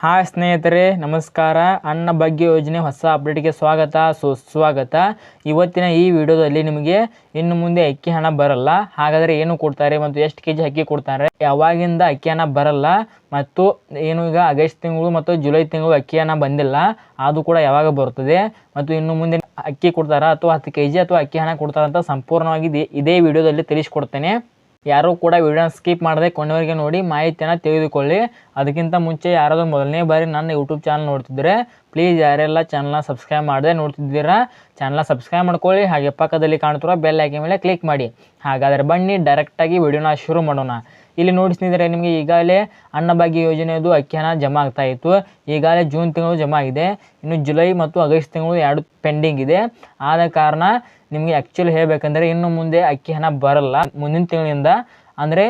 Hi ಸ್ನೇಹಿತರೆ, ನಮಸ್ಕಾರ. ಅನ್ನ ಭಾಗ್ಯ ಯೋಜನೆ ಹೊಸ ಅಪ್ಡೇಟ್ಗೆ ಸ್ವಾಗತ. ಸುಸ್ವಾಗತ ಇವತ್ತಿನ ಈ ವಿಡಿಯೋದಲ್ಲಿ ನಿಮಗೆ ಇನ್ನು ಮುಂದೆ ಅಕ್ಕಿ ಹಣ ಬರಲ್ಲ. ಹಾಗಾದರೆ ಏನು ಕೊಡ್ತಾರೆ ಮತ್ತು ಎಷ್ಟು ಕೆ ಜಿ ಅಕ್ಕಿ ಕೊಡ್ತಾರೆ? ಯಾವಾಗಿಂದ ಅಕ್ಕಿ ಹಣ ಬರಲ್ಲ ಮತ್ತು ಏನು ಈಗ ಆಗಸ್ಟ್ ತಿಂಗಳು ಮತ್ತು ಜುಲೈ ತಿಂಗಳು ಅಕ್ಕಿ ಹಣ ಬಂದಿಲ್ಲ, ಅದು ಕೂಡ ಯಾವಾಗ ಬರುತ್ತದೆ? ಮತ್ತು ಇನ್ನು ಮುಂದೆ ಅಕ್ಕಿ ಕೊಡ್ತಾರಾ ಅಥವಾ ಹತ್ತು ಕೆ ಜಿ ಅಥವಾ ಅಕ್ಕಿ ಹಣ ಕೊಡ್ತಾರಂತ ಸಂಪೂರ್ಣವಾಗಿ ಇದೇ ವಿಡಿಯೋದಲ್ಲಿ ತಿಳಿಸ್ಕೊಡ್ತೇನೆ. ಯಾರೂ ಕೂಡ ವಿಡಿಯೋನ ಸ್ಕಿಪ್ ಮಾಡದೆ ಕೊನೆವರೆಗೆ ನೋಡಿ ಮಾಹಿತಿಯನ್ನು ತೆಗೆದುಕೊಳ್ಳಿ ಅದಕ್ಕಿಂತ ಮುಂಚೆ ಯಾರಾದರೂ ಮೊದಲನೇ ಬಾರಿ ನನ್ನ ಯೂಟ್ಯೂಬ್ ಚಾನಲ್ ನೋಡ್ತಿದ್ರೆ ಪ್ಲೀಸ್ ಯಾರೆಲ್ಲ ಚಾನಲ್ನ ಸಬ್ಸ್ಕ್ರೈಬ್ ಮಾಡದೆ ನೋಡ್ತಿದ್ದೀರಾ ಚಾನಲ್ನ ಸಬ್ಸ್ಕ್ರೈಬ್ ಮಾಡ್ಕೊಳ್ಳಿ. ಹಾಗೆ ಪಕ್ಕದಲ್ಲಿ ಕಾಣ್ತಿರೋ ಬೆಲ್ ಆಯ್ಕೆ ಮೇಲೆ ಕ್ಲಿಕ್ ಮಾಡಿ. ಹಾಗಾದರೆ ಬನ್ನಿ ಡೈರೆಕ್ಟಾಗಿ ವಿಡಿಯೋನ ಶುರು ಮಾಡೋಣ. ಇಲ್ಲಿ ನೋಡಿ ಸ್ನೇಹಿತರೆ, ನಿಮಗೆ ಈಗಾಗಲೇ ಅನ್ನಭಾಗ್ಯ ಯೋಜನೆಯದು ಅಕ್ಕಿ ಹಣ ಜಮಾ ಆಗ್ತಾ ಇತ್ತು. ಈಗಾಗಲೇ ಜೂನ್ ತಿಂಗಳು ಜಮಾ ಆಗಿದೆ. ಇನ್ನು ಜುಲೈ ಮತ್ತು ಆಗಸ್ಟ್ ತಿಂಗಳು ಎರಡು ಪೆಂಡಿಂಗ್ ಇದೆ. ಆದ ಕಾರಣ ನಿಮಗೆ ಆ್ಯಕ್ಚುಲಿ ಹೇಳಬೇಕಂದ್ರೆ ಇನ್ನು ಮುಂದೆ ಅಕ್ಕಿ ಹಣ ಬರಲ್ಲ. ಮುಂದಿನ ತಿಂಗಳಿಂದ, ಅಂದರೆ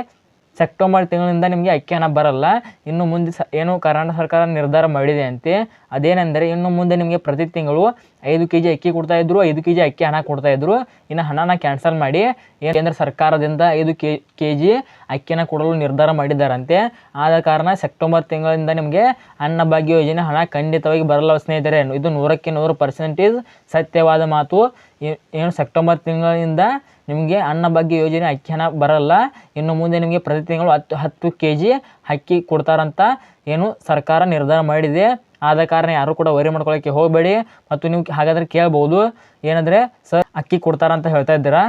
ಸೆಪ್ಟೆಂಬರ್ ತಿಂಗಳಿಂದ ನಿಮಗೆ ಅಕ್ಕಿ ಹಣ ಬರಲ್ಲ. ಇನ್ನು ಮುಂದೆ ಸ ಏನು ಕರ್ನಾಟಕ ಸರ್ಕಾರ ನಿರ್ಧಾರ ಮಾಡಿದೆ ಅಂತೆ. ಅದೇನೆಂದರೆ ಇನ್ನು ಮುಂದೆ ನಿಮಗೆ ಪ್ರತಿ ತಿಂಗಳು ಐದು ಕೆ ಜಿ ಅಕ್ಕಿ ಕೊಡ್ತಾಯಿದ್ರು ಐದು ಕೆ ಜಿ ಅಕ್ಕಿ ಹಣ ಕೊಡ್ತಾಯಿದ್ರು ಇನ್ನು ಹಣನ ಕ್ಯಾನ್ಸಲ್ ಮಾಡಿ ಕೇಂದ್ರ ಸರ್ಕಾರದಿಂದ ಐದು ಕೆ ಕೆ ಜಿ ಅಕ್ಕಿನ ಕೊಡಲು ನಿರ್ಧಾರ ಮಾಡಿದ್ದಾರಂತೆ. ಆದ ಕಾರಣ ಸೆಪ್ಟೆಂಬರ್ ತಿಂಗಳಿಂದ ನಿಮಗೆ ಅನ್ನಭಾಗ್ಯ ಯೋಜನೆ ಹಣ ಖಂಡಿತವಾಗಿ ಬರಲ್ಲ ಸ್ನೇಹಿತರೆ. ಇದು ನೂರಕ್ಕೆ ನೂರು ಪರ್ಸೆಂಟೇಜ್ ಸತ್ಯವಾದ ಮಾತು. ಏನು ಸೆಪ್ಟೆಂಬರ್ ತಿಂಗಳಿಂದ ನಿಮಗೆ ಅನ್ನಭಾಗ್ಯ ಯೋಜನೆ ಅಕ್ಕಿ ಹಣ ಬರಲ್ಲ. ಇನ್ನು ಮುಂದೆ ನಿಮಗೆ ಪ್ರತಿ ತಿಂಗಳು ಹತ್ತು ಹತ್ತು ಕೆ ಜಿ ಅಕ್ಕಿ ಕೊಡ್ತಾರಂತ ಏನು ಸರ್ಕಾರ ನಿರ್ಧಾರ ಮಾಡಿದೆ. ಆದ ಕಾರಣ ಯಾರು ಕೂಡ ವರಿ ಮಾಡ್ಕೊಳ್ಳೋಕ್ಕೆ ಹೋಗಬೇಡಿ. ಮತ್ತು ನೀವು ಹಾಗಾದ್ರೆ ಕೇಳ್ಬೋದು, ಏನಂದರೆ, ಸರ್, ಅಕ್ಕಿ ಕೊಡ್ತಾರಂತ ಹೇಳ್ತಾ ಇದ್ದೀರಾ?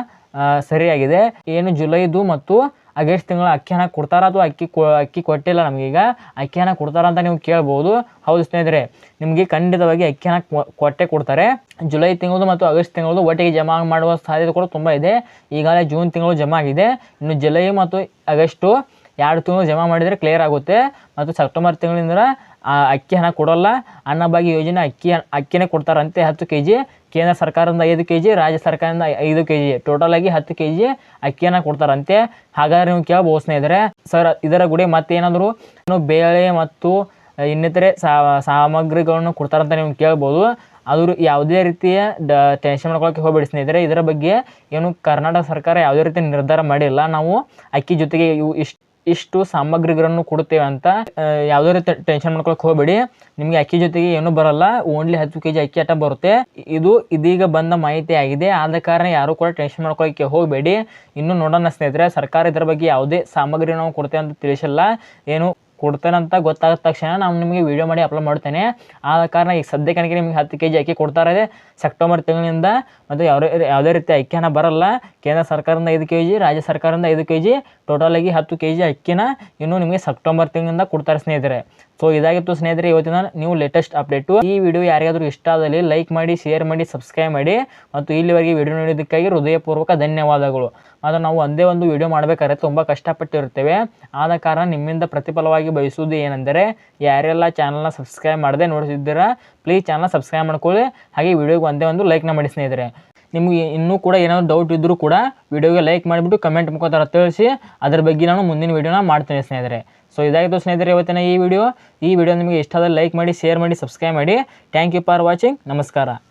ಸರಿಯಾಗಿದೆ. ಏನು ಜುಲೈದು ಮತ್ತು ಆಗಸ್ಟ್ ತಿಂಗಳ ಅಕ್ಕಿ ಹಣ ಕೊಡ್ತಾರ ಅಥವಾ ಅಕ್ಕಿ ಕೊ, ಅಕ್ಕಿ ಕೊಟ್ಟಿಲ್ಲ ನಮಗೀಗ? ಅಕ್ಕಿ ಹಣ ಕೊಡ್ತಾರ ಅಂತ ನೀವು ಕೇಳ್ಬೋದು. ಹೌದು ಸ್ನೇಹಿತರೆ, ನಿಮಗೆ ಖಂಡಿತವಾಗಿ ಅಕ್ಕಿ ಹಣ ಕೊಟ್ಟೆ ಕೊಡ್ತಾರೆ. ಜುಲೈ ತಿಂಗಳು ಮತ್ತು ಆಗಸ್ಟ್ ತಿಂಗಳು ಒಟ್ಟಿಗೆ ಜಮಾ ಮಾಡುವ ಸಾಧ್ಯತೆ ಕೂಡ ತುಂಬ ಇದೆ. ಈಗಾಗಲೇ ಜೂನ್ ತಿಂಗಳು ಜಮಾ ಆಗಿದೆ. ಇನ್ನು ಜುಲೈ ಮತ್ತು ಆಗಸ್ಟು ಎರಡು ತಿಂಗಳು ಜಮಾ ಮಾಡಿದರೆ ಕ್ಲಿಯರ್ ಆಗುತ್ತೆ. ಮತ್ತು ಸೆಪ್ಟೆಂಬರ್ ತಿಂಗಳಿಂದ ಆ ಅಕ್ಕಿ ಹಣ ಕೊಡೋಲ್ಲ ಅನ್ನಭಾಗ್ಯ ಯೋಜನೆ ಅಕ್ಕಿ ಅಕ್ಕಿನೇ ಕೊಡ್ತಾರಂತೆ ಹತ್ತು ಕೆ ಜಿ ಕೇಂದ್ರ ಸರ್ಕಾರದಿಂದ ಐದು ಕೆ ಜಿ ರಾಜ್ಯ ಸರ್ಕಾರದಿಂದ ಐದು ಕೆ ಜಿ ಟೋಟಲ್ ಆಗಿ ಹತ್ತು ಕೆ ಜಿ ಅಕ್ಕಿಯನ್ನು ಕೊಡ್ತಾರಂತೆ. ಹಾಗಾದ್ರೆ ನೀವು ಕೇಳ್ಬೋದು ಸ್ನೇಹಿತರೆ ಸರ್, ಇದರ ಗುಡಿ ಮತ್ತೇನಾದರೂ ಬೇಳೆ ಮತ್ತು ಇನ್ನಿತರೆ ಸಾಮಗ್ರಿಗಳನ್ನು ಕೊಡ್ತಾರಂತ ನೀವು ಕೇಳ್ಬೋದು. ಅವರು ಯಾವುದೇ ರೀತಿಯ ಡ ಟೆನ್ಷನ್ ಮಾಡ್ಕೊಳ್ಳೋಕೆ ಹೋಗಬೇಡಿ ಸ್ನೇಹಿತರೆ. ಇದರ ಬಗ್ಗೆ ಏನು ಕರ್ನಾಟಕ ಸರ್ಕಾರ ಯಾವುದೇ ರೀತಿ ನಿರ್ಧಾರ ಮಾಡಿಲ್ಲ. ನಾವು ಅಕ್ಕಿ ಜೊತೆಗೆ ಇವು ಇಷ್ಟು ಇಷ್ಟು ಸಾಮಗ್ರಿಗಳನ್ನು ಕೊಡುತ್ತೇವೆ ಅಂತ ಯಾವುದೇ ರೀತಿ ಟೆನ್ಷನ್ ಮಾಡ್ಕೊಳಕ್ ಹೋಗಬೇಡಿ. ನಿಮಗೆ ಅಕ್ಕಿ ಜೊತೆಗೆ ಏನು ಬರಲ್ಲ. ಓನ್ಲಿ ಹತ್ತು ಕೆ ಜಿ ಅಕ್ಕಿ ಆಟ ಬರುತ್ತೆ. ಇದು ಇದೀಗ ಬಂದ ಮಾಹಿತಿ ಆಗಿದೆ. ಆದ ಕಾರಣ ಯಾರು ಕೂಡ ಟೆನ್ಷನ್ ಮಾಡ್ಕೊಳಕ್ಕೆ ಹೋಗಬೇಡಿ. ಇನ್ನು ನೋಡೋಣ ಸ್ನೇಹಿತರೆ, ಸರ್ಕಾರ ಇದರ ಬಗ್ಗೆ ಯಾವುದೇ ಸಾಮಗ್ರಿ ನಾವು ಕೊಡ್ತೇವೆ ಅಂತ ತಿಳಿಸಿಲ್ಲ. ಏನು ಕೊಡ್ತೇನೆ ಅಂತ ಗೊತ್ತಾದ ತಕ್ಷಣ ನಾನು ನಿಮಗೆ ವಿಡಿಯೋ ಮಾಡಿ ಅಪ್ಲೋಡ್ ಮಾಡ್ತೇನೆ. ಆದ ಕಾರಣ ಈಗ ಸದ್ಯಕ್ಕೆ ನಿಮಗೆ ಹತ್ತು ಕೆ ಜಿ ಅಕ್ಕಿ ಕೊಡ್ತಾರೆ ಸೆಪ್ಟೆಂಬರ್ ತಿಂಗಳಿಂದ ಮತ್ತು ಯಾವ ಯಾವುದೇ ರೀತಿ ಅಕ್ಕಿನ ಬರಲ್ಲ. ಕೇಂದ್ರ ಸರ್ಕಾರದಿಂದ ಐದು ಕೆ ಜಿ ರಾಜ್ಯ ಸರ್ಕಾರದಿಂದ ಐದು ಕೆ ಜಿ ಟೋಟಲಾಗಿ ಹತ್ತು ಕೆ ಜಿ ಅಕ್ಕಿನ ಇನ್ನು ನಿಮಗೆ ಸೆಪ್ಟೆಂಬರ್ ತಿಂಗಳಿಂದ ಕೊಡ್ತಾರೆ ಸ್ನೇಹಿತರೆ. ಸೊ ಇದಾಗಿತ್ತು ಸ್ನೇಹಿತರೆ, ಇವತ್ತಿನ ನೀವು ಲೇಟೆಸ್ಟ್ ಅಪ್ಡೇಟು ಈ ವಿಡಿಯೋ ಯಾರಿಗಾದರೂ ಇಷ್ಟ ಆದಲ್ಲಿ ಲೈಕ್ ಮಾಡಿ ಶೇರ್ ಮಾಡಿ ಸಬ್ಸ್ಕ್ರೈಬ್ ಮಾಡಿ. ಮತ್ತು ಇಲ್ಲಿವರೆಗೆ ವಿಡಿಯೋ ನೋಡಿದ್ದಕ್ಕಾಗಿ ಹೃದಯಪೂರ್ವಕ ಧನ್ಯವಾದಗಳು. ಮತ್ತು ನಾವು ಒಂದೇ ಒಂದು ವಿಡಿಯೋ ಮಾಡಬೇಕಾದ್ರೆ ತುಂಬ ಕಷ್ಟಪಟ್ಟಿರ್ತೇವೆ ಆದ ಕಾರಣ ನಿಮ್ಮಿಂದ ಪ್ರತಿಫಲವಾಗಿ ಬಯಸುವುದು ಏನೆಂದರೆ, ಯಾರೆಲ್ಲ ಚಾನಲ್ನ ಸಬ್ಸ್ಕ್ರೈಬ್ ಮಾಡದೆ ನೋಡ್ತಿದ್ದೀರಾ ಪ್ಲೀಸ್ ಚಾನಲ್ನ ಸಬ್ಸ್ಕ್ರೈಬ್ ಮಾಡ್ಕೊಳ್ಳಿ. ಹಾಗೆ ವಿಡಿಯೋಗೆ ಒಂದೇ ಒಂದು ಲೈಕ್ನ ಮಾಡಿ ಸ್ನೇಹಿತರೆ. ನಿಮಗೆ ಇನ್ನೂ ಕೂಡ ಏನಾದರೂ ಡೌಟ್ ಇದ್ದರೂ ಕೂಡ ವಿಡಿಯೋಗೆ ಲೈಕ್ ಮಾಡಿಬಿಟ್ಟು ಕಮೆಂಟ್ ಮುಖಾಂತರ ತಿಳಿಸಿ, ಅದ್ರ ಬಗ್ಗೆ ನಾನು ಮುಂದಿನ ವಿಡಿಯೋನ ಮಾಡ್ತೇನೆ ಸ್ನೇಹಿತರೆ. ಸೊ ಇದಾಗಿತ್ತು ಸ್ನೇಹಿತರೆ ಇವತ್ತಿನ ಈ ವಿಡಿಯೋ ಈ ವಿಡಿಯೋ ನಿಮಗೆ ಇಷ್ಟ ಆದರೆ ಲೈಕ್ ಮಾಡಿ ಶೇರ್ ಮಾಡಿ ಸಬ್ಸ್ಕ್ರೈಬ್ ಮಾಡಿ. ಥ್ಯಾಂಕ್ ಯು ಫಾರ್ ವಾಚಿಂಗ್ ನಮಸ್ಕಾರ.